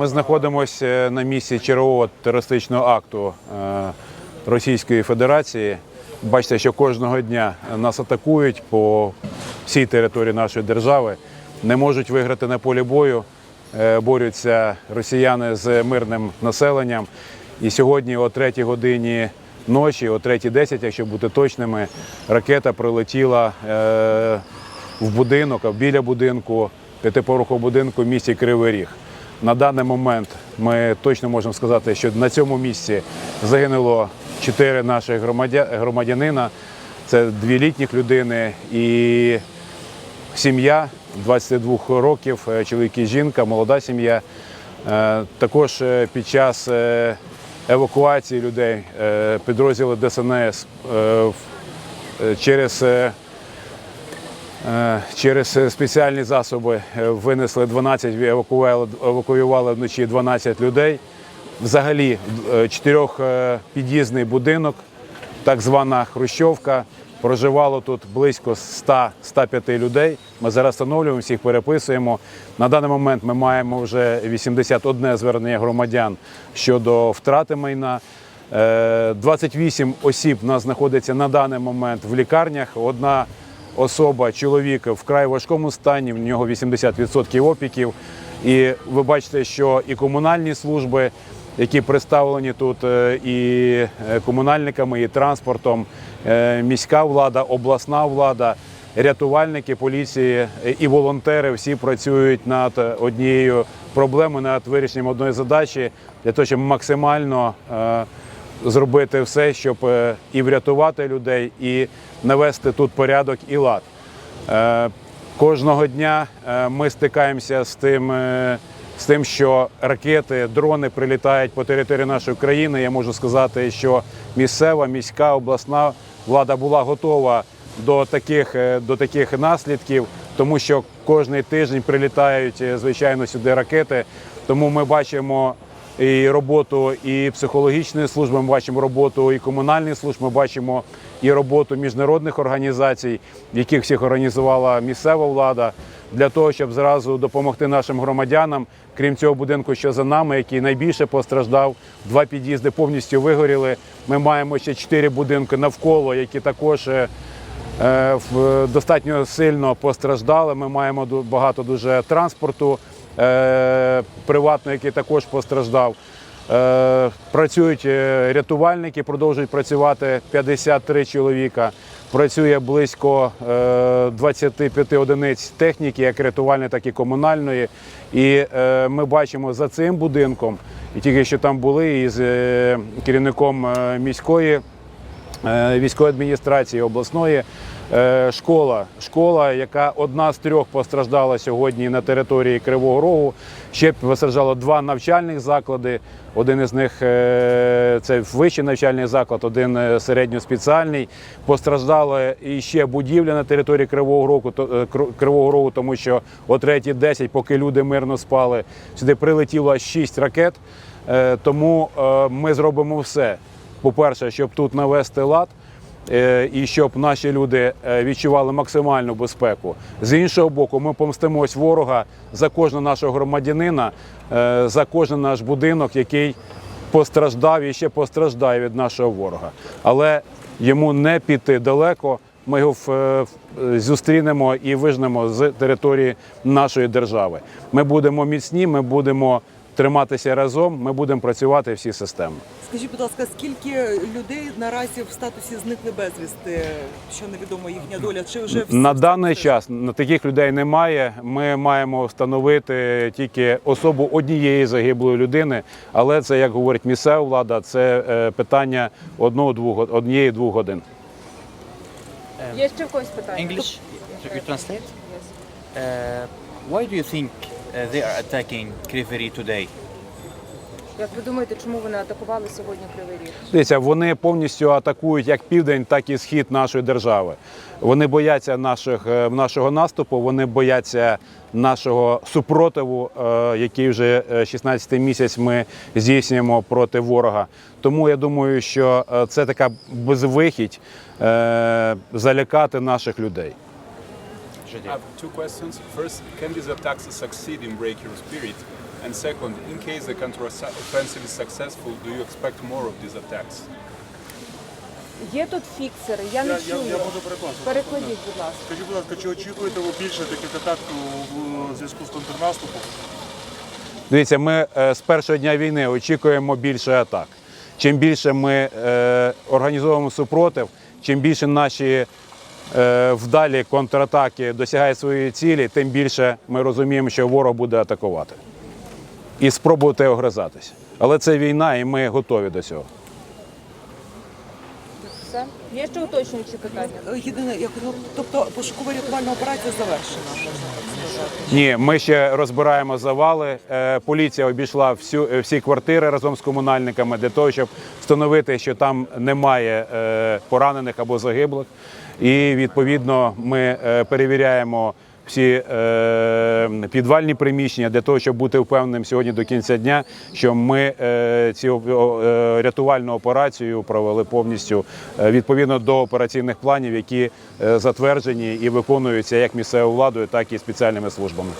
Ми знаходимося на місці чергового терористичного акту е, Російської Федерації. Бачите, що кожного дня нас атакують по всій території нашої держави, не можуть виграти на полі бою, е, борються росіяни з мирним населенням. І сьогодні, о 3 годині ночі, о 3.10, якщо бути точними, ракета прилетіла е, в будинок, біля будинку, п'ятиповерхового будинку в місті Кривий Ріг. На даний момент ми точно можемо сказати, що на цьому місці загинуло чотири наших громадянина. Це дві літніх людини і сім'я 22 років, е, чоловік і жінка, молода сім'я. Е, Також е, під час евакуації людей підрозділи ДСНС через Через е, спеціальні засоби е, винесли 12, евакуювали, вночі 12 людей. Взагалі е, чотирьохпід'їзний будинок, так звана Хрущовка. Проживало тут близько 100-105 людей. Ми зараз встановлюємо, всіх переписуємо. На даний момент ми маємо вже 81 звернення громадян щодо втрати майна. Е, 28 осіб у нас знаходиться на даний момент в лікарнях. Одна особа, чоловік в край важкому стані, в нього 80% опіків. І ви бачите, що і комунальні служби, які представлені тут, е, і е, комунальниками, і транспортом, е, міська влада, обласна влада, рятувальники поліції і волонтери всі працюють над однією проблемою, над вирішенням одної задачі для того, щоб максимально зробити все, щоб е, і врятувати людей, і навести тут порядок і лад. Е, Кожного дня е, ми стикаємося з тим, з тим, що ракети, дрони прилітають по території нашої країни. Я можу сказати, що місцева, міська, обласна влада була готова до таких, до таких наслідків, тому що кожний тиждень прилітають, звичайно, сюди ракети. Тому ми бачимо і роботу і психологічної служби, ми бачимо роботу і комунальних служб, ми бачимо і роботу міжнародних організацій, яких всіх організувала місцева влада, для того, щоб зразу допомогти нашим громадянам. Крім цього будинку, що за нами, який найбільше постраждав, два під'їзди повністю вигоріли. Ми маємо ще чотири будинки навколо, які також е, е, достатньо сильно постраждали. Ми маємо багато дуже транспорту е, приватного, який також постраждав. Е, Працюють е, рятувальники, продовжують працювати 53 чоловіка. Працює близько е, 25 одиниць техніки, як рятувальної, так і комунальної. І ми бачимо за цим будинком, і тільки що там були із керівником міської військової адміністрації обласної школа. Школа, яка одна з трьох постраждала сьогодні на території Кривого Рогу. Ще постраждало два навчальних заклади. Один із них е, це вищий навчальний заклад, один е, середньоспеціальний. Постраждала і ще будівля на території Кривого Рогу, е, Кривого Рогу, тому що о 3.10, поки люди мирно спали, сюди прилетіло аж 6 ракет. Е, Тому е, ми зробимо все. По-перше, щоб тут навести лад е, і щоб наші люди е, відчували максимальну безпеку. З іншого боку, ми помстимось ворога за кожного нашого громадянина, е, за кожен наш будинок, який постраждав і ще постраждає від нашого ворога. Але йому не піти далеко. Ми його е, зустрінемо і вижнемо з території нашої держави. Ми будемо міцні, ми будемо триматися разом, ми будемо працювати всі системи. Скажіть, будь ласка, скільки людей наразі в статусі зникли безвісти, що невідомо їхня доля? Чи вже всі На даний час на таких людей немає. Ми маємо встановити тільки особу однієї загиблої людини, але це, як говорить місцева влада, це е, питання одного-двох однієї-двох годин. Є ще в когось питання? English? You translate? Uh, why do you think they are attacking Kriveri today? Як ви думаєте, чому вони атакували сьогодні Кривий Ріг? Дивіться, вони повністю атакують як південь, так і схід нашої держави. Вони бояться наших, е, нашого наступу, вони бояться нашого супротиву, е, який вже е, 16-й місяць ми здійснюємо проти ворога. Тому я думаю, що е, це така безвихідь е, залякати наших людей. I have two questions. First, can these attacks succeed in break your spirit? And second, in case the counteroffensive is successful, do you expect more of these attacks? Є тут фіксери, я не чую. я можу перекладати. Перекладіть, будь ласка. Скажіть, будь ласка, чи очікуєте ви більше таких атак у зв'язку з контрнаступом? Дивіться, ми е, з першого дня війни очікуємо більше атак. Чим більше ми е, організовуємо супротив, чим більше наші вдалі контратаки досягають своєї цілі, тим більше ми розуміємо, що ворог буде атакувати і спробувати огризатися. Але це війна, і ми готові до цього. Все. Є ще уточнюючі питання? Е, Єдине, я хотіла, тобто пошукова рятувальна операція завершена, можна так сказати. Ні, ми ще розбираємо завали. Е, Поліція обійшла всю, е, всі квартири разом з комунальниками для того, щоб встановити, що там немає поранених або загиблих. І відповідно ми перевіряємо всі е, підвальні приміщення для того, щоб бути впевненим сьогодні до кінця дня, що ми е, цю е, рятувальну операцію провели повністю е, відповідно до операційних планів, які е, затверджені і виконуються як місцевою владою, так і спеціальними службами.